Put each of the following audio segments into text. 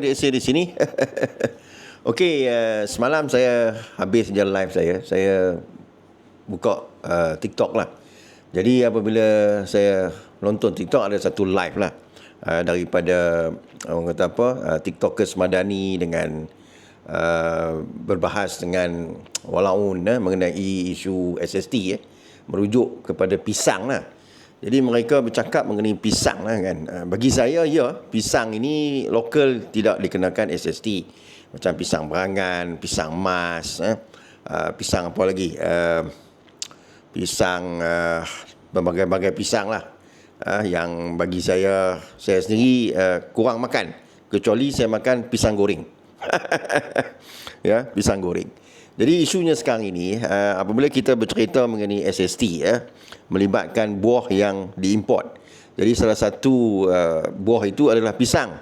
Dia saya di sini. Okey, uh, semalam saya habis je live saya. Saya buka uh, TikTok lah. Jadi apabila saya nonton TikTok ada satu live lah uh, daripada orang kata apa uh, TikTokers Madani dengan uh, berbahas dengan walaun eh, mengenai isu SST eh, merujuk kepada pisang lah. Jadi mereka bercakap mengenai pisang lah kan. Ah, Bagi saya ya, pisang ini lokal tidak dikenakan SST. Macam pisang berangan, pisang emas, eh. Ah, pisang apa lagi? Uh, pisang uh, berbagai-bagai pisang lah. Uh, yang bagi saya, saya sendiri uh, kurang makan. Kecuali saya makan pisang goreng. ya, pisang goreng. Jadi isunya sekarang ini uh, apabila kita bercerita mengenai SST ya melibatkan buah yang diimport. Jadi salah satu uh, buah itu adalah pisang.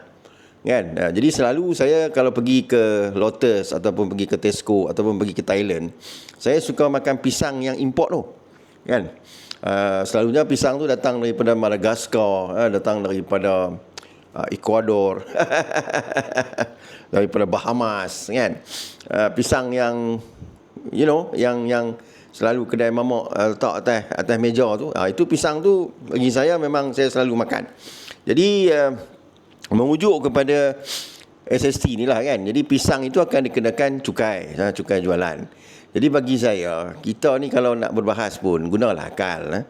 Kan? Uh, jadi selalu saya kalau pergi ke Lotus ataupun pergi ke Tesco ataupun pergi ke Thailand, saya suka makan pisang yang import tu. Kan? Uh, selalunya pisang tu datang daripada Madagascar, uh, datang daripada uh, Ecuador. Daripada Bahamas kan? Uh, pisang yang you know yang yang selalu kedai mamak uh, letak atas atas meja tu. Uh, itu pisang tu bagi saya memang saya selalu makan. Jadi uh, merujuk kepada SST ni lah kan? Jadi pisang itu akan dikenakan cukai uh, cukai jualan. Jadi bagi saya kita ni kalau nak berbahas pun gunalah akal eh.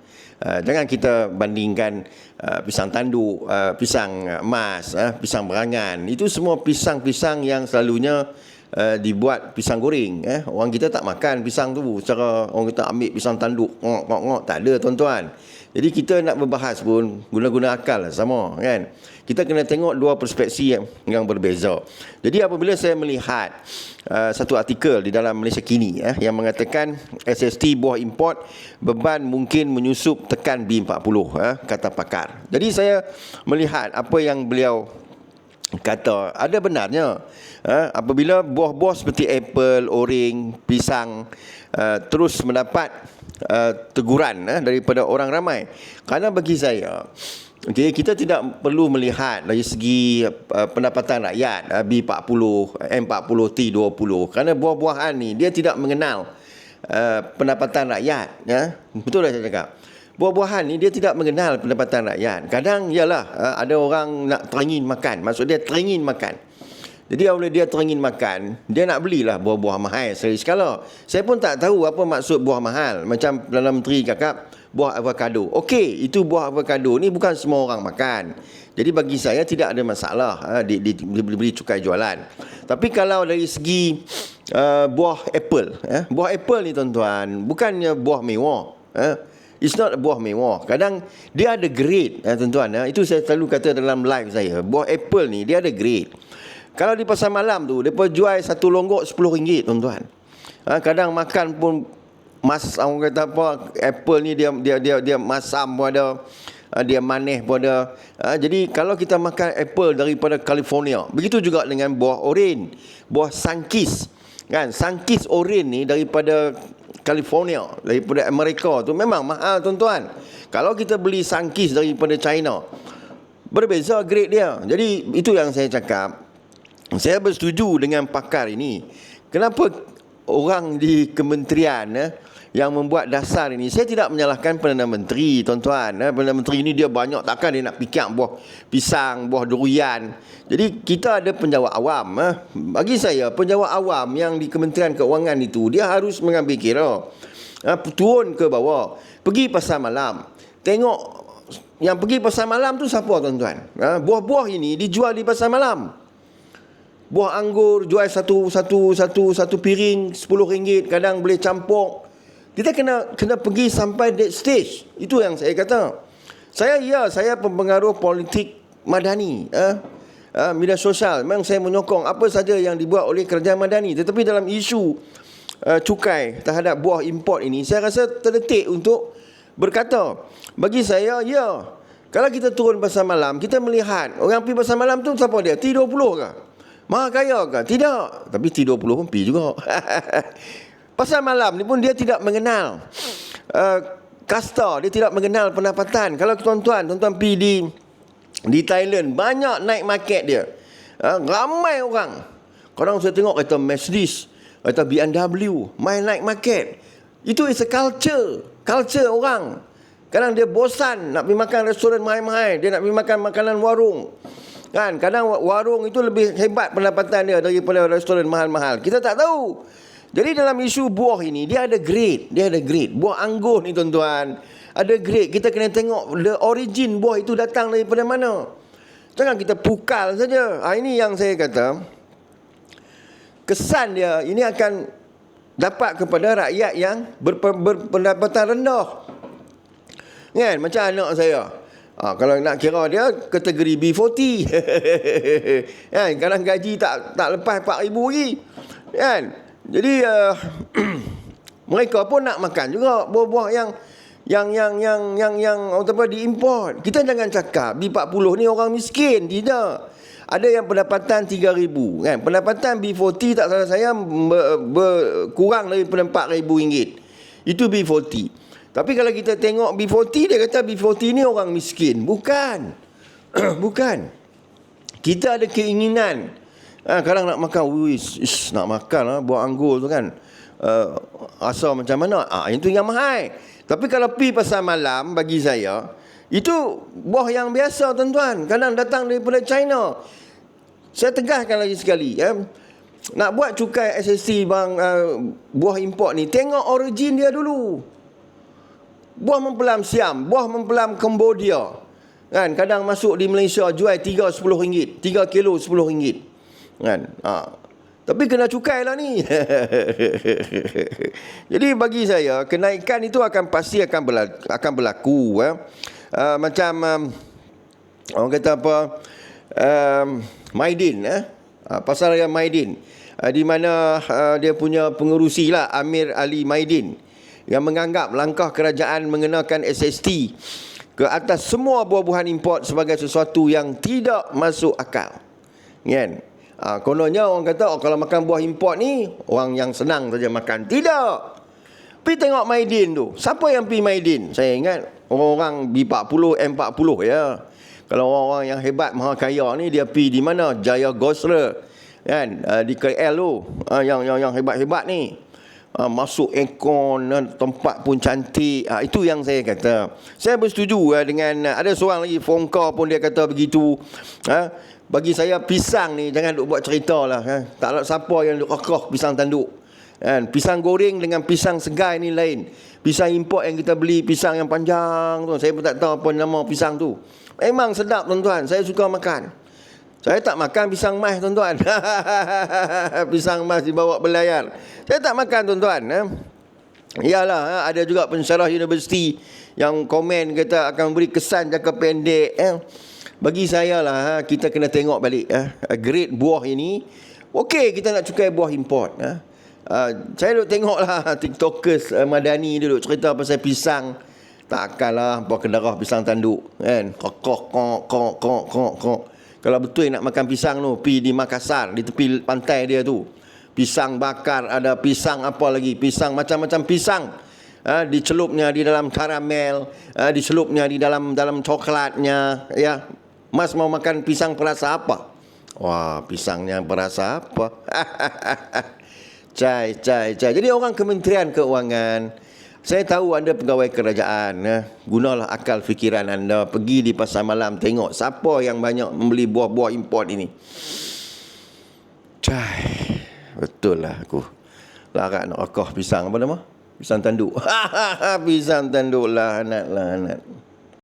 Uh, jangan kita bandingkan uh, pisang tanduk, uh, pisang emas, uh, pisang berangan. Itu semua pisang-pisang yang selalunya uh, dibuat pisang goreng. Eh. Orang kita tak makan pisang tu. Secara orang kita ambil pisang tanduk, ngok-ngok, tak ada tuan-tuan. Jadi kita nak berbahas pun guna-guna akal lah sama kan. Kita kena tengok dua perspektif yang, yang berbeza. Jadi apabila saya melihat uh, satu artikel di dalam Malaysia Kini eh, yang mengatakan SST buah import beban mungkin menyusup tekan B40 eh, kata pakar. Jadi saya melihat apa yang beliau kata ada benarnya eh, apabila buah-buah seperti apple, orange, pisang uh, terus mendapat uh, teguran uh, daripada orang ramai. Karena bagi saya, okay, kita tidak perlu melihat dari segi uh, pendapatan rakyat uh, B40, M40, T20. Kerana buah-buahan ni dia tidak mengenal uh, pendapatan rakyat. Ya? Betul tak saya cakap? Buah-buahan ni dia tidak mengenal pendapatan rakyat. Kadang ialah uh, ada orang nak teringin makan. Maksud dia teringin makan. Jadi apabila dia teringin makan, dia nak belilah buah-buah mahal sekali sekala. Saya pun tak tahu apa maksud buah mahal. Macam Perdana Menteri cakap, buah avocado. Okey, itu buah avocado ni bukan semua orang makan. Jadi bagi saya tidak ada masalah ha, di, di, diberi cukai jualan. Tapi kalau dari segi uh, buah apple, eh, buah apple ni tuan-tuan, bukannya buah mewah. Eh. It's not buah mewah. Kadang dia ada grade, eh, tuan-tuan. Eh. Itu saya selalu kata dalam live saya. Buah apple ni dia ada grade. Kalau di pasar malam tu, mereka jual satu longgok RM10, tuan-tuan. Ha, kadang makan pun mas orang kata apa apple ni dia dia dia dia masam pun ada ha, dia manis pun ada ha, jadi kalau kita makan apple daripada California begitu juga dengan buah orange buah sunkist kan sunkist orange ni daripada California daripada Amerika tu memang mahal tuan-tuan. Kalau kita beli sunkist daripada China berbeza grade dia. Jadi itu yang saya cakap. Saya bersetuju dengan pakar ini. Kenapa orang di kementerian eh, yang membuat dasar ini, saya tidak menyalahkan Perdana Menteri, tuan-tuan. Eh. Perdana Menteri ini dia banyak takkan dia nak pikir buah pisang, buah durian. Jadi kita ada penjawat awam. Eh. Bagi saya, penjawat awam yang di Kementerian Keuangan itu, dia harus mengambil kira. Eh, turun ke bawah. Pergi pasar malam. Tengok yang pergi pasar malam tu siapa tuan-tuan? Buah-buah ini dijual di pasar malam. Buah anggur jual satu satu satu satu piring sepuluh ringgit kadang boleh campur. Kita kena kena pergi sampai that stage. Itu yang saya kata. Saya ya, saya pempengaruh politik madani, eh? Uh, media sosial. Memang saya menyokong apa saja yang dibuat oleh kerajaan madani. Tetapi dalam isu uh, cukai terhadap buah import ini, saya rasa terdetik untuk berkata. Bagi saya, ya. Kalau kita turun pasar malam, kita melihat orang pergi pasar malam tu siapa dia? T20 ke? Maha kaya ke? Tidak. Tapi T20 pun pergi juga. Pasal malam ni pun dia tidak mengenal uh, kasta. Dia tidak mengenal pendapatan. Kalau tuan-tuan, tuan-tuan pergi di, di Thailand, banyak naik market dia. Ha, ramai orang. Kadang saya tengok kereta Mercedes, kereta BMW, main night market. Itu is a culture. Culture orang. Kadang dia bosan nak pergi makan restoran mahal-mahal. Dia nak pergi makan makanan warung. Kan? Kadang warung itu lebih hebat pendapatan dia daripada restoran mahal-mahal. Kita tak tahu. Jadi dalam isu buah ini, dia ada grade. Dia ada grade. Buah anggur ni tuan-tuan. Ada grade. Kita kena tengok the origin buah itu datang daripada mana. Jangan kita pukal saja. Ha, ini yang saya kata. Kesan dia ini akan dapat kepada rakyat yang berpendapatan rendah. Kan? Macam anak saya. Ha, kalau nak kira dia kategori B40. kan? Kadang gaji tak tak lepas 4000 lagi. Kan? Jadi uh, mereka pun nak makan juga buah-buah yang yang yang yang yang yang orang apa diimport. Kita jangan cakap B40 ni orang miskin, tidak. Ada yang pendapatan 3000 kan. Pendapatan B40 tak salah saya ber, ber, kurang daripada 4000 ringgit. Itu B40. Tapi kalau kita tengok B40 dia kata B40 ni orang miskin. Bukan. Bukan. Kita ada keinginan. Ha, kadang nak makan, wis, ish, nak makan lah, buah anggur tu kan. Uh, asal macam mana? Ah, ha, itu yang mahal. Tapi kalau pi pasal malam bagi saya, itu buah yang biasa tuan-tuan. Kadang datang daripada China. Saya tegaskan lagi sekali. Ya. Nak buat cukai SST bang, uh, buah import ni, tengok origin dia dulu. Buah mempelam Siam, buah mempelam Cambodia. Kan, kadang masuk di Malaysia jual 3 10 ringgit, 3 kilo 10 ringgit. Kan? Ha. Tapi kena cukai lah ni. Jadi bagi saya, kenaikan itu akan pasti akan berlaku. Akan berlaku eh. uh, macam, um, orang kata apa, um, Maidin. Eh. Uh, pasal raya Maidin. Uh, di mana uh, dia punya pengerusi lah, Amir Ali Maidin. Yang menganggap langkah kerajaan mengenakan SST ke atas semua buah-buahan import sebagai sesuatu yang tidak masuk akal. Kan? Ha, kononnya orang kata oh, kalau makan buah import ni orang yang senang saja makan. Tidak. Pergi tengok Maidin tu. Siapa yang pergi Maidin? Saya ingat orang-orang B40, M40 ya. Kalau orang-orang yang hebat maha kaya ni dia pergi di mana? Jaya Gosra. Kan? Uh, di KL tu. Uh, yang yang yang hebat-hebat ni. Uh, masuk aircon, tempat pun cantik. Itu yang saya kata. Saya bersetuju dengan ada seorang lagi call pun dia kata begitu. Uh, bagi saya pisang ni jangan duk buat cerita lah kan. Tak ada siapa yang duk kokoh pisang tanduk. Kan? Pisang goreng dengan pisang segai ni lain. Pisang import yang kita beli pisang yang panjang tu. Saya pun tak tahu apa nama pisang tu. Memang sedap tuan-tuan. Saya suka makan. Saya tak makan pisang mas tuan-tuan. pisang mas dibawa belayar. Saya tak makan tuan-tuan. Eh? Iyalah, ada juga pensyarah universiti yang komen kata akan beri kesan jangka pendek. Eh? Bagi saya lah ha, kita kena tengok balik ha, grade buah ini. Okey kita nak cukai buah import ha. Uh, saya duduk tengok lah tiktokers uh, Madani duduk cerita pasal pisang. Takkanlah buah kedarah pisang tanduk kan? Kok kok kok kok kok kok. Kalau betul nak makan pisang tu pi di Makassar di tepi pantai dia tu. Pisang bakar ada pisang apa lagi? Pisang macam-macam pisang. Ha, dicelupnya di dalam karamel ha, dicelupnya di dalam dalam coklatnya ya Mas mau makan pisang perasa apa? Wah, pisangnya perasa apa? cai, cai, cai. Jadi orang Kementerian Keuangan, saya tahu anda pegawai kerajaan. Eh? Gunalah akal fikiran anda. Pergi di pasar malam tengok siapa yang banyak membeli buah-buah import ini. Cai, betul lah aku. Larat nak akoh pisang apa nama? Pisang tanduk. pisang tanduk lah anak lah anak.